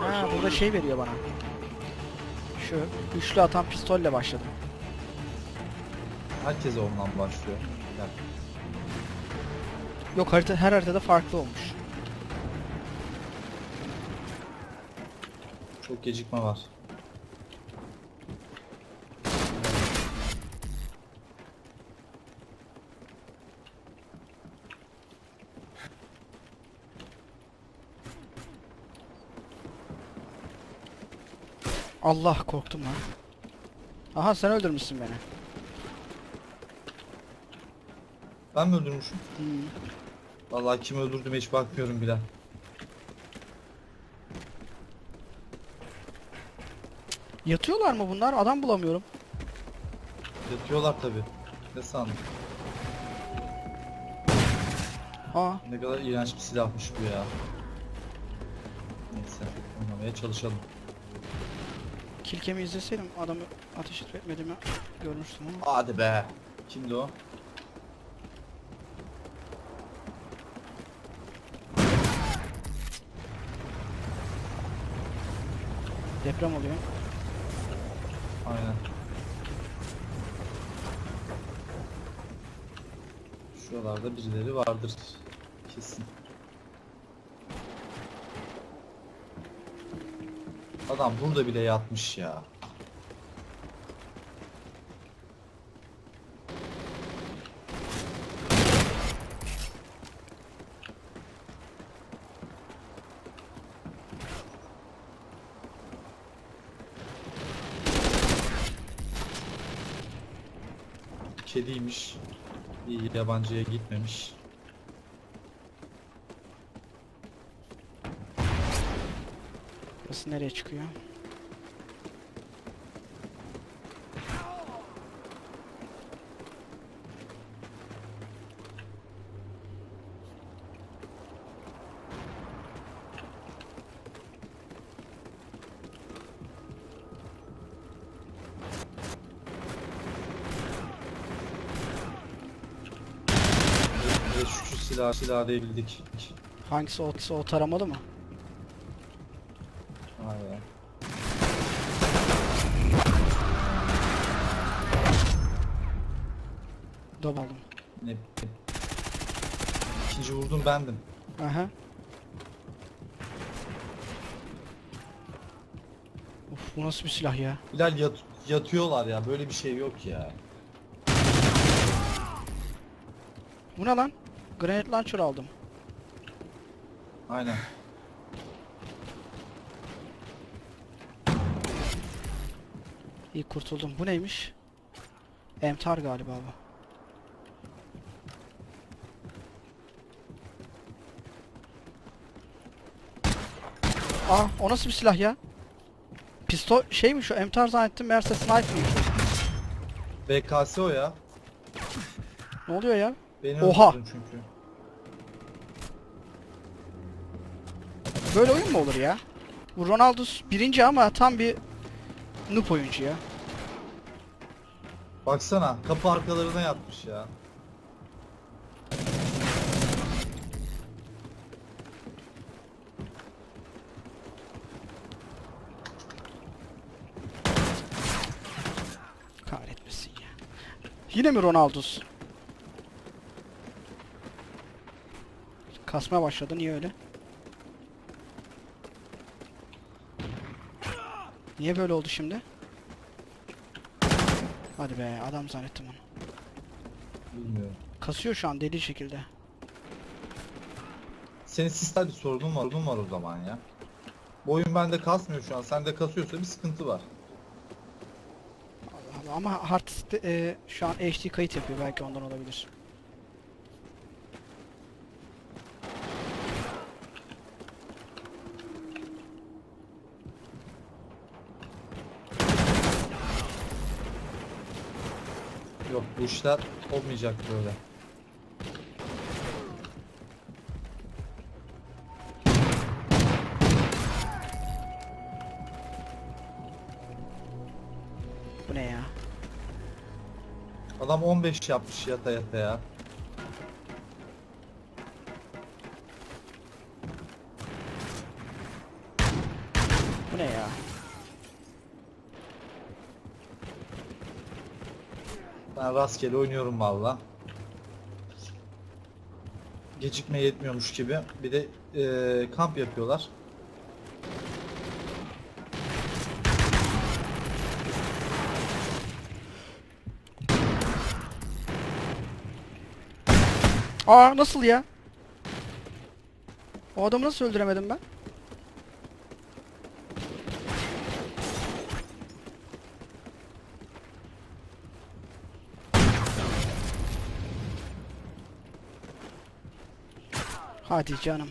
Ha burada şey veriyor bana. Şu üçlü atan pistolle başladım. Herkes ondan başlıyor. Gel. Yok harita her haritada farklı olmuş. Çok gecikme var. Allah korktum lan. Aha sen öldürmüşsün beni. Ben mi öldürmüşüm? Hmm. Vallahi kimi öldürdüğüme hiç bakmıyorum bile. Yatıyorlar mı bunlar? Adam bulamıyorum. Yatıyorlar tabi. Ne sandın? Aa Ne kadar iğrenç bir silahmış bu ya. Neyse oynamaya çalışalım. Kilkemi izleseydim adamı ateş etmediğimi görmüştüm ama. Hadi be. Kimdi o? Deprem oluyor. Aynen. Şuralarda birileri vardır. Kesin. Adam burada bile yatmış ya. Kediymiş. İyi yabancıya gitmemiş. Burası nereye çıkıyor? Ve şu silah silah arayabildik. Hangisi o, o taramalı mı? Aynen. Double aldım. Ne İkinci vurdum bendim. Aha. Of bu nasıl bir silah ya? Bilal yat, yatıyorlar ya böyle bir şey yok ya. Bu ne lan? Granite launcher aldım. Aynen. İyi kurtuldum. Bu neymiş? Emtar galiba bu. Aa o nasıl bir silah ya? Pistol şey mi şu? Emtar zannettim meğerse sniper'mış. BKS o ya. Ne oluyor ya? Beni Oha! çünkü. Böyle oyun mu olur ya? Bu Ronaldo birinci ama tam bir noob oyuncu ya. Baksana kapı arkalarına yatmış ya. Kahretmesin ya. Yine mi Ronaldo's? Kasmaya başladı. Niye öyle? Niye böyle oldu şimdi? Hadi be adam zannettim onu. Bilmiyorum. Kasıyor şu an deli şekilde. Senin sistemde sorunun var, sorunun var o zaman ya. Bu oyun bende kasmıyor şu an. Sende kasıyorsa bir sıkıntı var. Allah Allah. Ama hard e, şu an HD kayıt yapıyor belki ondan olabilir. Yok bu işler olmayacak böyle. Bu ne ya? Adam 15 yapmış yata yata ya. Bu ne ya? Ben rastgele oynuyorum valla. Gecikme yetmiyormuş gibi. Bir de eee, kamp yapıyorlar. Aa nasıl ya? O adamı nasıl öldüremedim ben? Hadi canım.